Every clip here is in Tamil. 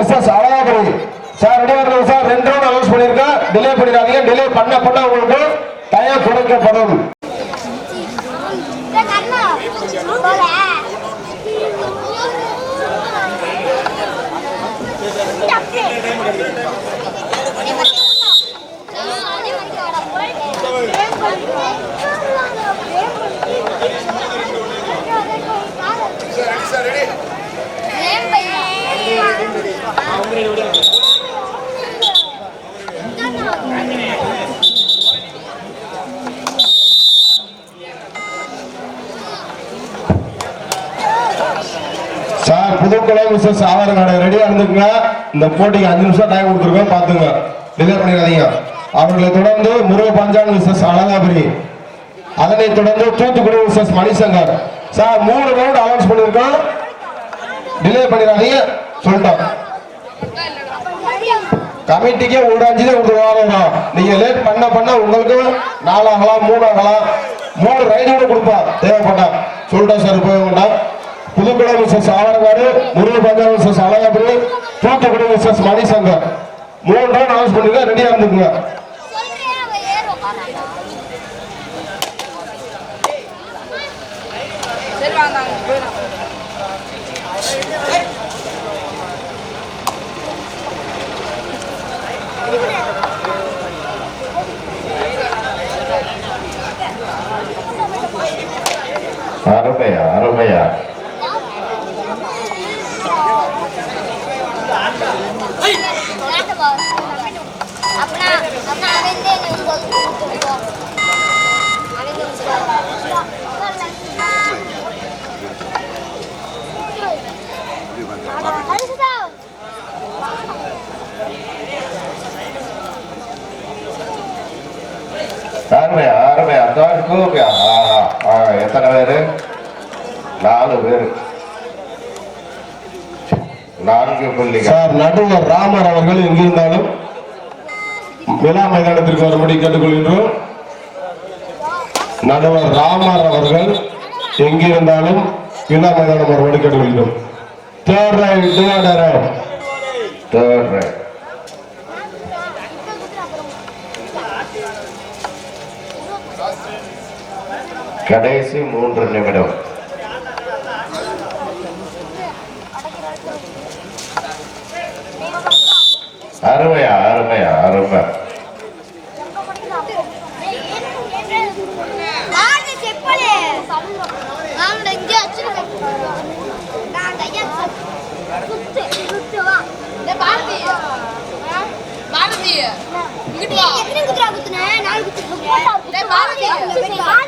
எஸ்எஸ் அழகாபுரி. சார் ரெடி வரல சார் ரெண்டு ரவுண்ட் அனௌன்ஸ் பண்ணிருக்கேன் டிலே பண்ணிடாதீங்க. டிலே பண்ண பண்ண உங்களுக்கு டயம் குறைக்கப்படும் சார் புதுக்குளம் மிஸ்ஸஸ் ஆவரங்காடு ரெடியா இருந்துக்குங்க. இந்த போட்டிக்கு அஞ்சு நிமிஷம் டைம் கொடுத்துருக்கோம். பாத்துங்க டிலே பண்ணிடாதீங்க. அவர்களை தொடர்ந்து முருக பஞ்சான் மிஸ்ஸஸ் அழகாபுரி. அதனைத் தொடர்ந்து தூத்துக்குடி மிஸ்ஸஸ் மணிசங்கர். சார் மூணு ரவுண்ட் அனௌன்ஸ் பண்ணிருக்கோம் டிலே பண்ணிடாதீங்க. சொல்லிட்டோம் கமிட்டிக்கே ஒரு உங்களுக்கு தான் நீங்க லேட் பண்ண பண்ண உங்களுக்கு நாலாகலாம் மூணாகலாம் மூணு ஆகலாம் மூணு ரைடு கூட கொடுப்போம் தேவைப்பட்டா. சொல்லிட்டா சார் போய் வேண்டாம் Pudukulam Mrs Avarangadu Murugan Punjab Mrs Alagapuri Thoothukudi Mrs Manishankar. மூணு ரவுண்ட் அனௌன்ஸ் பண்ணுங்க ரெடியா இருந்துக்குங்க. சரி வாங்க அருமையா அருமையா அருமையா அருமையா தான் கூப்பியா எத்தனை பேரு? நாலு பேரு. நான்கு புள்ளி சார் நடுவர் ராமர் அவர்கள் எங்கிருந்தாலும் விழா மைதானத்திற்கு வரும்படி கேட்டுக்கொள்கின்றோம். நடுவர் ராமர் அவர்கள் எங்கிருந்தாலும் விழா மைதானம் வரும்படி கேட்டுக்கொள்கின்றோம். Third right divider third right கடைசி மூன்று நிமிடம். அருமையா அருமையா அருமை. Bharathi. Bharathi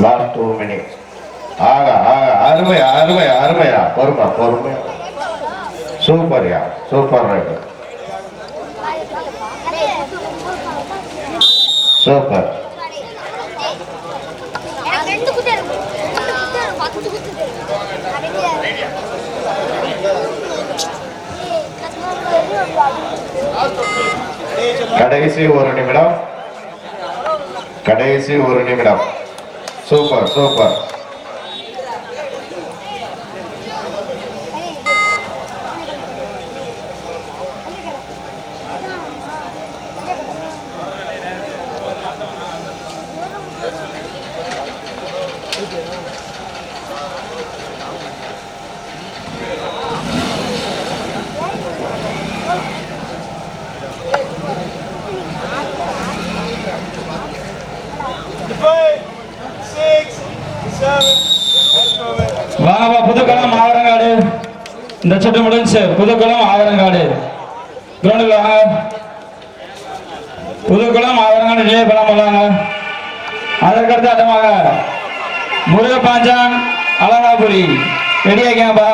last two minutes ஆகா ஆகா அருமையா அருமையா அருமையா பொறுமை பொறுமை. சூப்பர்யா சூப்பர் ரைட்டு சூப்பர் கடைசி ஒரு நிமிடம். கடைசி ஒரு நிமிடம். சூப்பர் சூப்பர் வாங்கப்பா புதுக்குளம் ஆவரங்காடு. இந்த சுற்று முடிஞ்சு புதுக்குளம் ஆவரங்காடு. கிரௌண்டுக்கு வாங்க. புதுக்குளம் ஆவரங்காடு நிலைய பண்ணாங்க அதற்கடுத்து அட்டமாக முருகப்பாஞ்சான் அழகாபுரி. ரெடியாக்கியாப்பா